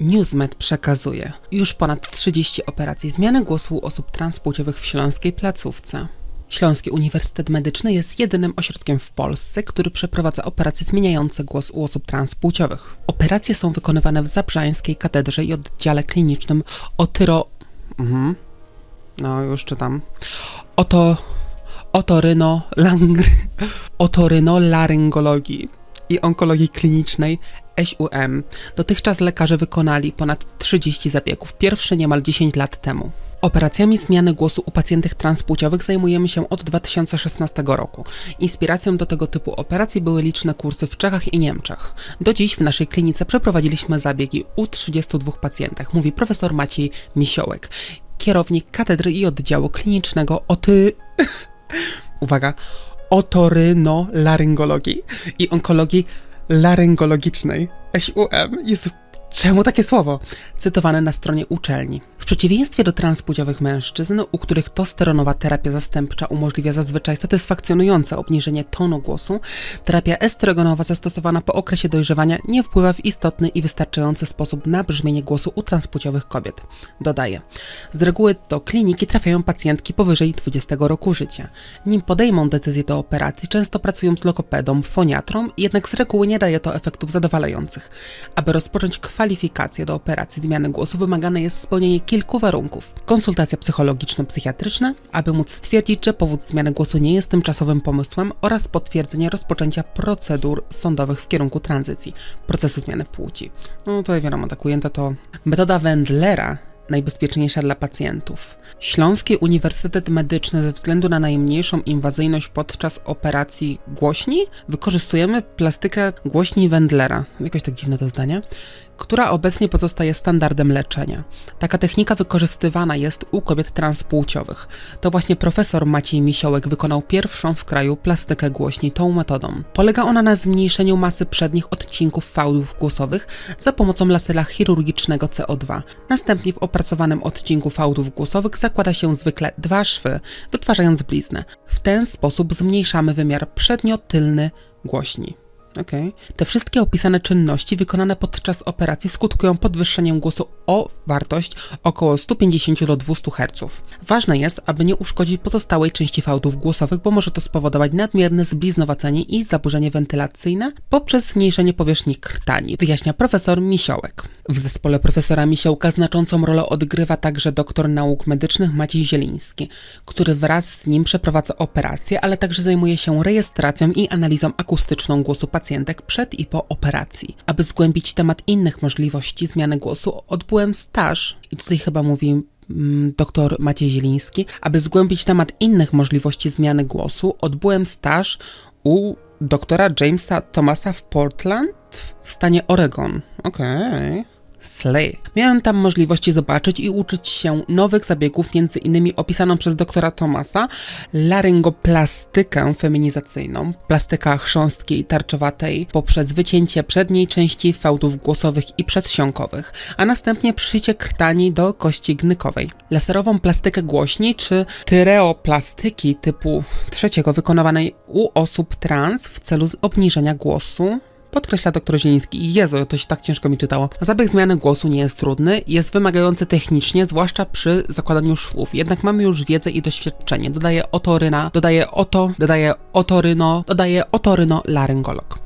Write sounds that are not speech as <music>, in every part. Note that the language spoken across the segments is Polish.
Newsmed przekazuje już ponad 30 operacji zmiany głosu u osób transpłciowych w Śląskiej placówce. Śląski Uniwersytet Medyczny jest jedynym ośrodkiem w Polsce, który przeprowadza operacje zmieniające głos u osób transpłciowych. Operacje są wykonywane w Zabrzańskiej Katedrze i oddziale klinicznym Otyro... Mhm. No, już czytam. Oto... Otoryno... Lang... Otoryno-laryngologii i onkologii klinicznej SUM. Dotychczas lekarze wykonali ponad 30 zabiegów, pierwszy niemal 10 lat temu. Operacjami zmiany głosu u pacjentów transpłciowych zajmujemy się od 2016 roku. Inspiracją do tego typu operacji były liczne kursy w Czechach i Niemczech. Do dziś w naszej klinice przeprowadziliśmy zabiegi u 32 pacjentach, mówi profesor Maciej Misiołek, kierownik katedry i oddziału klinicznego oty... <laughs> Uwaga, otoryno-laryngologii i onkologii laryngologicznej SUM. Jezu, czemu takie słowo? Cytowane na stronie uczelni. W przeciwieństwie do transpłciowych mężczyzn, u których tosteronowa terapia zastępcza umożliwia zazwyczaj satysfakcjonujące obniżenie tonu głosu, terapia estrogonowa zastosowana po okresie dojrzewania nie wpływa w istotny i wystarczający sposób na brzmienie głosu u transpłciowych kobiet. Dodaje. Z reguły do kliniki trafiają pacjentki powyżej 20 roku życia. Nim podejmą decyzję do operacji, często pracują z lokopedą, foniatrą, jednak z reguły nie daje to efektów zadowalających. Aby rozpocząć kwalifikację do operacji zmiany głosu, wymagane jest spełnienie kilku warunków. Konsultacja psychologiczno-psychiatryczna, aby móc stwierdzić, że powód zmiany głosu nie jest tymczasowym pomysłem oraz potwierdzenie rozpoczęcia procedur sądowych w kierunku tranzycji, procesu zmiany płci. No to wiadomo, tak ujęte to metoda Wendlera najbezpieczniejsza dla pacjentów. Śląski Uniwersytet Medyczny ze względu na najmniejszą inwazyjność podczas operacji głośni wykorzystujemy plastykę głośni Wendlera. Jakoś tak dziwne to zdanie która obecnie pozostaje standardem leczenia. Taka technika wykorzystywana jest u kobiet transpłciowych. To właśnie profesor Maciej Misiołek wykonał pierwszą w kraju plastykę głośni tą metodą. Polega ona na zmniejszeniu masy przednich odcinków fałdów głosowych za pomocą lasera chirurgicznego CO2. Następnie w opracowanym odcinku fałdów głosowych zakłada się zwykle dwa szwy, wytwarzając bliznę. W ten sposób zmniejszamy wymiar przednio-tylny głośni. Okay. Te wszystkie opisane czynności wykonane podczas operacji skutkują podwyższeniem głosu o wartość około 150 do 200 Hz. Ważne jest, aby nie uszkodzić pozostałej części fałdów głosowych, bo może to spowodować nadmierne zbliznowacenie i zaburzenie wentylacyjne poprzez zmniejszenie powierzchni krtani, wyjaśnia profesor Misiołek. W zespole profesora Misiołka znaczącą rolę odgrywa także doktor nauk medycznych Maciej Zieliński, który wraz z nim przeprowadza operację, ale także zajmuje się rejestracją i analizą akustyczną głosu pacjentek przed i po operacji. Aby zgłębić temat innych możliwości zmiany głosu, odbyłem staż, i tutaj chyba mówi mm, dr Maciej Zieliński, aby zgłębić temat innych możliwości zmiany głosu, odbyłem staż u doktora Jamesa Thomasa w Portland w stanie Oregon. Okej. Okay. Slay. Miałem tam możliwości zobaczyć i uczyć się nowych zabiegów, między innymi opisaną przez doktora Thomasa laryngoplastykę feminizacyjną, plastyka chrząstkiej tarczowatej poprzez wycięcie przedniej części fałdów głosowych i przedsionkowych, a następnie przyszycie krtani do kości gnykowej. Laserową plastykę głośni czy tyreoplastyki typu trzeciego wykonywanej u osób trans w celu obniżenia głosu, podkreśla dr Zieliński. Jezu, to się tak ciężko mi czytało. Zabieg zmiany głosu nie jest trudny, jest wymagający technicznie, zwłaszcza przy zakładaniu szwów. Jednak mamy już wiedzę i doświadczenie. Dodaje otoryna, dodaje oto, dodaje otoryno, dodaje otoryno laryngolog.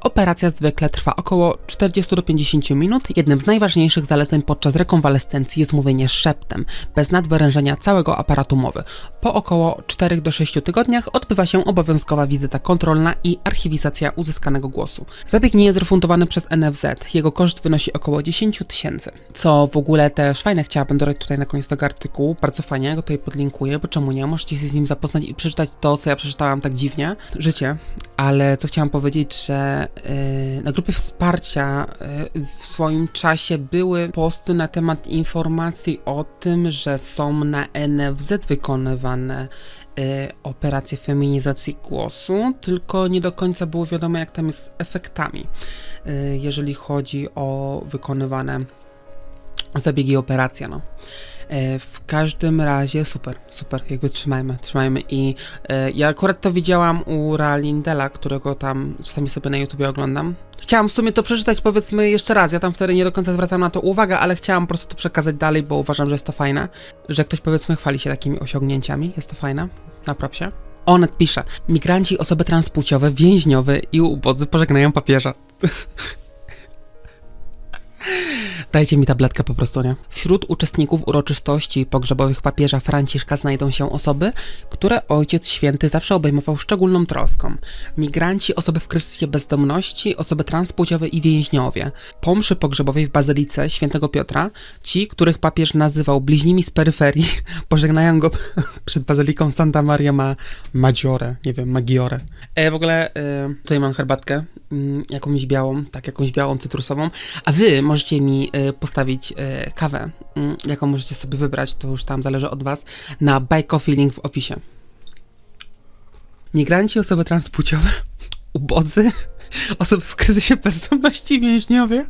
Operacja zwykle trwa około 40 do 50 minut. Jednym z najważniejszych zaleceń podczas rekonwalescencji jest mówienie szeptem, bez nadwyrężenia całego aparatu mowy. Po około 4 do 6 tygodniach odbywa się obowiązkowa wizyta kontrolna i archiwizacja uzyskanego głosu. Zabieg nie jest refundowany przez NFZ. Jego koszt wynosi około 10 tysięcy. Co w ogóle też fajne, chciałabym dodać tutaj na koniec tego artykułu. Bardzo fajnie, go tutaj podlinkuję, bo czemu nie? Możecie się z nim zapoznać i przeczytać to, co ja przeczytałam tak dziwnie. Życie. Ale co chciałam powiedzieć, że yy, na grupie wsparcia yy, w swoim czasie były posty na temat informacji o tym, że są na NFZ wykonywane Y, operację feminizacji głosu, tylko nie do końca było wiadomo, jak tam jest z efektami, y, jeżeli chodzi o wykonywane zabiegi i operacje. No. Y, w każdym razie super, super, jakby trzymajmy, trzymajmy i ja akurat to widziałam u Ralindela, którego tam czasami sobie na YouTubie oglądam Chciałam w sumie to przeczytać powiedzmy jeszcze raz, ja tam wtedy nie do końca zwracam na to uwagę, ale chciałam po prostu to przekazać dalej, bo uważam, że jest to fajne, że ktoś powiedzmy chwali się takimi osiągnięciami, jest to fajne, na propsie. Onet pisze, migranci, osoby transpłciowe, więźniowie i ubodzy pożegnają papieża. <laughs> Dajcie mi tabletkę po prostu, nie? Wśród uczestników uroczystości pogrzebowych papieża Franciszka znajdą się osoby, które Ojciec Święty zawsze obejmował szczególną troską. Migranci, osoby w kryzysie bezdomności, osoby transpłciowe i więźniowie. Po mszy pogrzebowej w Bazylice Świętego Piotra, ci, których papież nazywał bliźnimi z peryferii, <laughs> pożegnają go <laughs> przed Bazyliką Santa Maria Ma Maggiore, nie wiem, Maggiore. E, w ogóle e, tutaj mam herbatkę, jakąś białą, tak, jakąś białą cytrusową, a wy możecie mi e, postawić e, kawę, mm, jaką możecie sobie wybrać, to już tam zależy od was, na Buy link w opisie. Migranci, osoby transpłciowe, ubodzy, osoby w kryzysie bezdomności, więźniowie.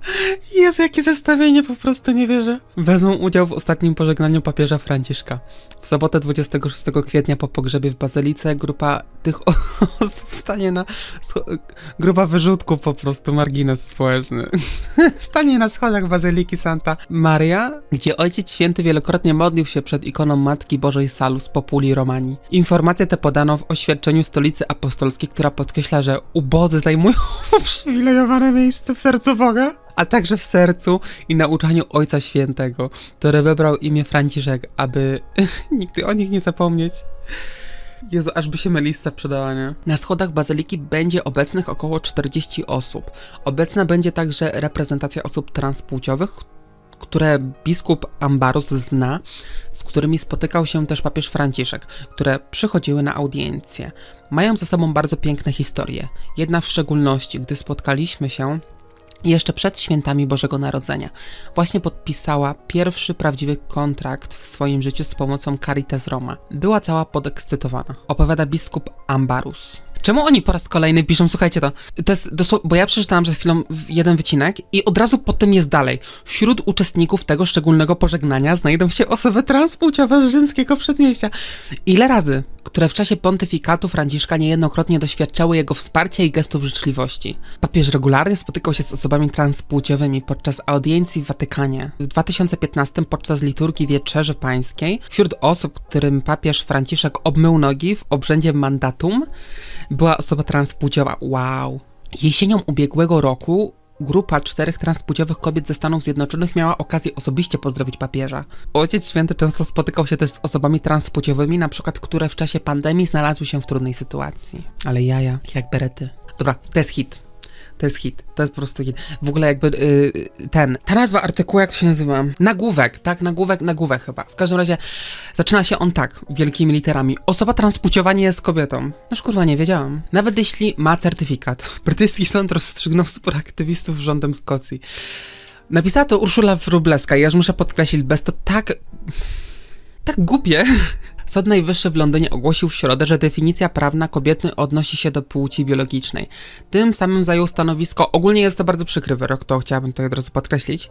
Jezu, jakie zestawienie, po prostu nie wierzę. Wezmą udział w ostatnim pożegnaniu papieża Franciszka. W sobotę 26 kwietnia po pogrzebie w Bazylice grupa tych <laughs> osób stanie na... Grupa wyrzutków po prostu, margines społeczny. <laughs> stanie na schodach Bazyliki Santa Maria, gdzie Ojciec Święty wielokrotnie modlił się przed ikoną Matki Bożej Salus Populi Romani. Informacje te podano w oświadczeniu Stolicy Apostolskiej, która podkreśla, że ubodzy zajmują <laughs> uprzywilejowane miejsce w sercu Boga, a także w sercu i nauczaniu Ojca Świętego, który wybrał imię Franciszek, aby <laughs> nigdy o nich nie zapomnieć. Jezu, aż by się melissa przydała, nie? Na schodach bazyliki będzie obecnych około 40 osób. Obecna będzie także reprezentacja osób transpłciowych, które biskup Ambarus zna, którymi spotykał się też papież Franciszek, które przychodziły na audiencję. Mają ze sobą bardzo piękne historie. Jedna w szczególności, gdy spotkaliśmy się jeszcze przed świętami Bożego Narodzenia. Właśnie podpisała pierwszy prawdziwy kontrakt w swoim życiu z pomocą Caritas Roma. Była cała podekscytowana. Opowiada biskup Ambarus. Czemu oni po raz kolejny piszą, słuchajcie to, to jest dosłownie, bo ja przeczytałam przed chwilą jeden wycinek i od razu potem jest dalej. Wśród uczestników tego szczególnego pożegnania znajdą się osoby transpłciowe z rzymskiego przedmieścia. Ile razy, które w czasie pontyfikatu Franciszka niejednokrotnie doświadczały jego wsparcia i gestów życzliwości. Papież regularnie spotykał się z osobami transpłciowymi podczas audiencji w Watykanie. W 2015 podczas liturgii Wieczerzy Pańskiej wśród osób, którym papież Franciszek obmył nogi w obrzędzie mandatum, była osoba transpłciowa. Wow. Jesienią ubiegłego roku grupa czterech transpłciowych kobiet ze Stanów Zjednoczonych miała okazję osobiście pozdrowić papieża. Ojciec Święty często spotykał się też z osobami transpłciowymi, na przykład które w czasie pandemii znalazły się w trudnej sytuacji. Ale jaja, jak berety. Dobra, to jest hit. To jest hit, to jest po prostu hit. W ogóle jakby yy, ten, ta nazwa artykułu, jak to się nazywa? Nagłówek, tak? Nagłówek, nagłówek chyba. W każdym razie zaczyna się on tak, wielkimi literami. Osoba transpłciowa nie jest kobietą. No kurwa, nie wiedziałam. Nawet jeśli ma certyfikat. <laughs> Brytyjski sąd rozstrzygnął spór aktywistów rządem Szkocji. Napisała to Urszula Wróblewska i aż muszę podkreślić, bez to tak... tak głupie. <laughs> Sąd Najwyższy w Londynie ogłosił w środę, że definicja prawna kobiety odnosi się do płci biologicznej. Tym samym zajął stanowisko, ogólnie jest to bardzo przykry wyrok, to chciałabym tutaj od razu podkreślić.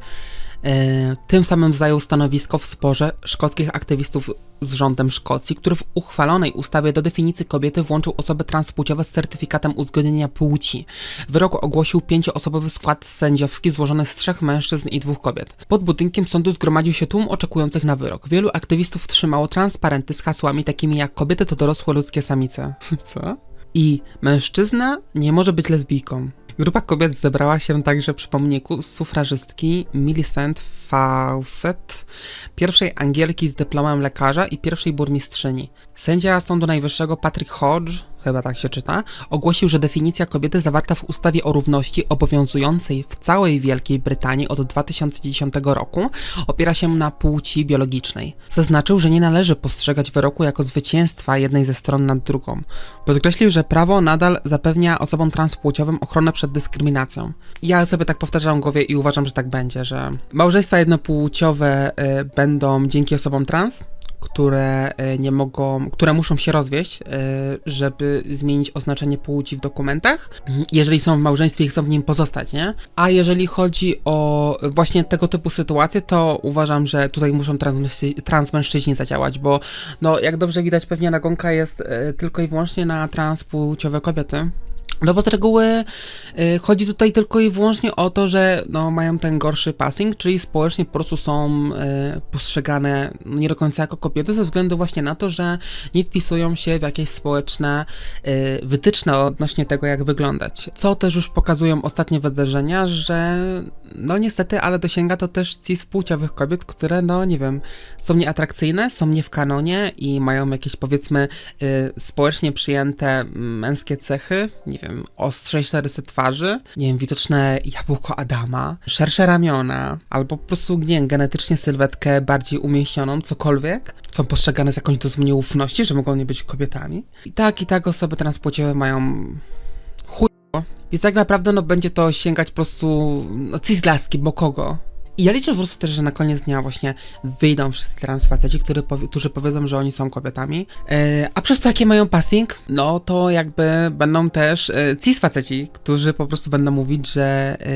E, tym samym zajął stanowisko w sporze szkockich aktywistów z rządem Szkocji, który w uchwalonej ustawie do definicji kobiety włączył osoby transpłciowe z certyfikatem uzgodnienia płci. Wyrok ogłosił pięcioosobowy skład sędziowski złożony z trzech mężczyzn i dwóch kobiet. Pod budynkiem sądu zgromadził się tłum oczekujących na wyrok. Wielu aktywistów trzymało transparenty z hasłami takimi jak kobiety to dorosłe ludzkie samice. <laughs> Co? I mężczyzna nie może być lesbijką. Grupa kobiet zebrała się także przy pomniku sufrażystki Millicent Fawcett, pierwszej Angielki z dyplomem lekarza i pierwszej burmistrzyni. Sędzia Sądu Najwyższego Patrick Hodge, chyba tak się czyta, ogłosił, że definicja kobiety zawarta w ustawie o równości obowiązującej w całej Wielkiej Brytanii od 2010 roku opiera się na płci biologicznej. Zaznaczył, że nie należy postrzegać wyroku jako zwycięstwa jednej ze stron nad drugą. Podkreślił, że prawo nadal zapewnia osobom transpłciowym ochronę przed dyskryminacją. Ja sobie tak powtarzam w głowie i uważam, że tak będzie, że małżeństwa jednopłciowe y, będą dzięki osobom trans, które y, nie mogą, które muszą się rozwieść, y, żeby zmienić oznaczenie płci w dokumentach, Mhm. jeżeli są w małżeństwie i chcą w nim pozostać, nie? A jeżeli chodzi o właśnie tego typu sytuacje, to uważam, że tutaj muszą transmężczy- transmężczyźni zadziałać, bo no jak dobrze widać pewnie nagonka jest y, tylko i wyłącznie na transpłciowe kobiety, No bo z reguły y, chodzi tutaj tylko i wyłącznie o to, że no, mają ten gorszy passing, czyli społecznie po prostu są y, postrzegane nie do końca jako kobiety ze względu właśnie na to, że nie wpisują się w jakieś społeczne y, wytyczne odnośnie tego, jak wyglądać. Co też już pokazują ostatnie wydarzenia, że no niestety, ale dosięga to też cis płciowych kobiet, które no nie wiem, są nieatrakcyjne, są nie w kanonie i mają jakieś powiedzmy y, społecznie przyjęte męskie cechy, nie wiem, ostrzejsze rysy twarzy, nie wiem, widoczne jabłko Adama, szersze ramiona, albo po prostu, nie wiem, genetycznie sylwetkę bardziej umieśnioną, cokolwiek, są postrzegane z jakąś dozą nieufności, że mogą nie być kobietami. I tak, i tak osoby transpłciowe mają chujowo. Więc tak naprawdę, no, będzie to sięgać po prostu, no, cis-laski, bo kogo? I ja liczę po prostu też, że na koniec dnia właśnie wyjdą wszyscy trans faceci, którzy, powie, którzy powiedzą, że oni są kobietami. E, a przez to, jakie mają passing, no to jakby będą też e, cis którzy po prostu będą mówić, że e,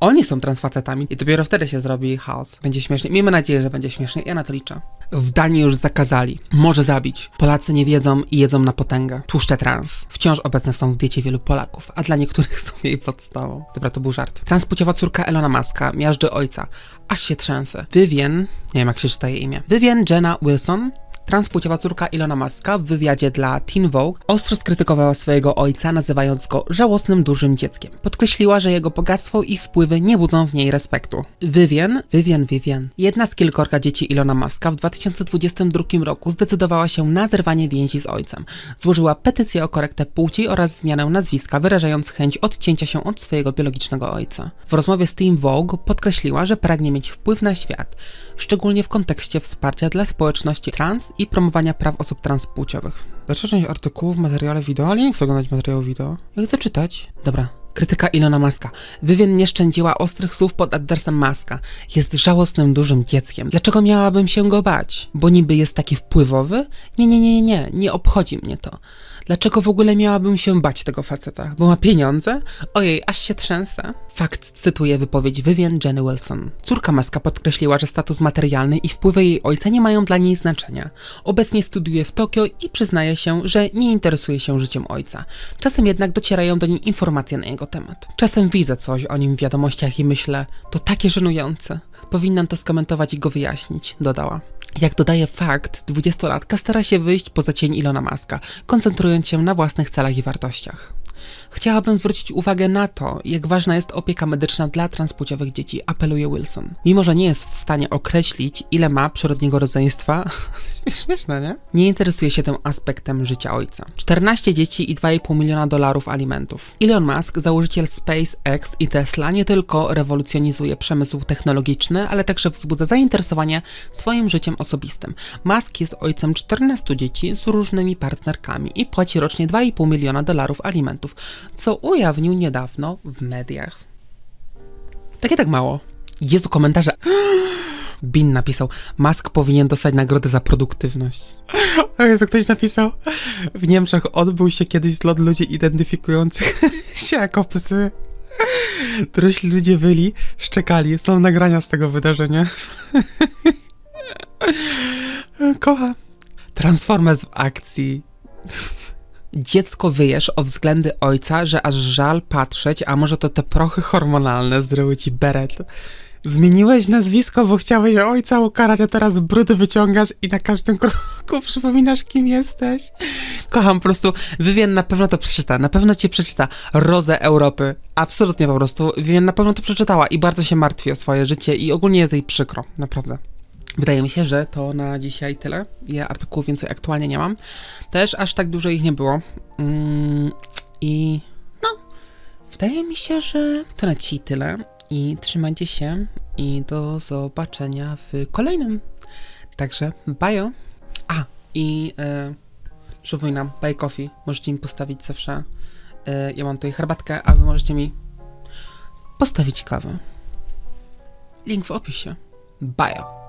oni są trans facetami. I dopiero wtedy się zrobi chaos. Będzie śmiesznie. Miejmy nadzieję, że będzie śmiesznie. Ja na to liczę. W Danii już zakazali. Może zabić. Polacy nie wiedzą i jedzą na potęgę. Tłuszcze trans. Wciąż obecne są w diecie wielu Polaków, a dla niektórych <laughs> są jej podstawą. Dobra, to był żart. Transpłciowa córka Elona Muska miażdży ojca. Aż się trzęsę. Vivian, nie wiem jak się czyta jej imię. Vivian Jenna Wilson Transpłciowa córka Ilona Maska w wywiadzie dla Teen Vogue ostro skrytykowała swojego ojca, nazywając go żałosnym dużym dzieckiem. Podkreśliła, że jego bogactwo i wpływy nie budzą w niej respektu. Vivian, Vivian, Vivian, jedna z kilkorga dzieci Ilona Maska w 2022 roku zdecydowała się na zerwanie więzi z ojcem. Złożyła petycję o korektę płci oraz zmianę nazwiska, wyrażając chęć odcięcia się od swojego biologicznego ojca. W rozmowie z Teen Vogue podkreśliła, że pragnie mieć wpływ na świat, szczególnie w kontekście wsparcia dla społeczności trans i promowania praw osób transpłciowych. Dalsza część artykułu w materiale wideo, ale nie chcę oglądać materiału wideo. Jak chcę czytać? Dobra. Krytyka Ilona Maska. Vivian nie szczędziła ostrych słów pod adresem Maska. Jest żałosnym dużym dzieckiem. Dlaczego miałabym się go bać? Bo niby jest taki wpływowy? Nie, nie, nie, nie, nie obchodzi mnie to. Dlaczego w ogóle miałabym się bać tego faceta? Bo ma pieniądze? Ojej, aż się trzęsę. Fakt cytuje wypowiedź Vivian Jenny Wilson. Córka Maska podkreśliła, że status materialny i wpływy jej ojca nie mają dla niej znaczenia. Obecnie studiuje w Tokio i przyznaje się, że nie interesuje się życiem ojca. Czasem jednak docierają do niej informacje na jego temat. Czasem widzę coś o nim w wiadomościach i myślę, to takie żenujące. Powinnam to skomentować i go wyjaśnić, dodała. Jak dodaje fakt, dwudziestolatka stara się wyjść poza cień Ilona Maska, koncentrując się na własnych celach i wartościach. Chciałabym zwrócić uwagę na to, jak ważna jest opieka medyczna dla transpłciowych dzieci, apeluje Wilson. Mimo, że nie jest w stanie określić, ile ma przyrodniego rodzeństwa, <laughs> śmieszne, nie? Nie interesuje się tym aspektem życia ojca. 14 dzieci i 2,5 miliona dolarów alimentów. Elon Musk, założyciel SpaceX i Tesla, nie tylko rewolucjonizuje przemysł technologiczny, ale także wzbudza zainteresowanie swoim życiem osobistym. Musk jest ojcem 14 dzieci z różnymi partnerkami i płaci rocznie 2,5 miliona dolarów alimentów, co ujawnił niedawno w mediach. Takie tak mało. Jezu, komentarze. <gasps> Bin napisał, Musk powinien dostać nagrodę za produktywność. <gasps> O Jezu, ktoś napisał, w Niemczech odbył się kiedyś zlot ludzi identyfikujących <laughs> się jako psy. <laughs> Dorośli ludzie byli, szczekali, są nagrania z tego wydarzenia. <laughs> Kocham. Transformers w akcji. Dziecko wyjesz o względy ojca, że aż żal patrzeć, a może to te prochy hormonalne zryły ci beret. Zmieniłeś nazwisko, bo chciałeś ojca ukarać, a teraz brudy wyciągasz i na każdym kroku <laughs> przypominasz, kim jesteś. Kocham po prostu. Vivian na pewno to przeczyta, na pewno cię przeczyta. Rozę Europy. Absolutnie po prostu. Vivian na pewno to przeczytała i bardzo się martwi o swoje życie i ogólnie jest jej przykro. Naprawdę. Wydaje mi się, że to na dzisiaj tyle. Ja artykułów więcej aktualnie nie mam. Też aż tak dużo ich nie było. Mm, I no, wydaje mi się, że to na dzisiaj tyle. I trzymajcie się i do zobaczenia w kolejnym. Także bajo. A, i e, przypominam, buy coffee. Możecie mi postawić zawsze. E, ja mam tutaj herbatkę, a wy możecie mi postawić kawę. Link w opisie. Bajo.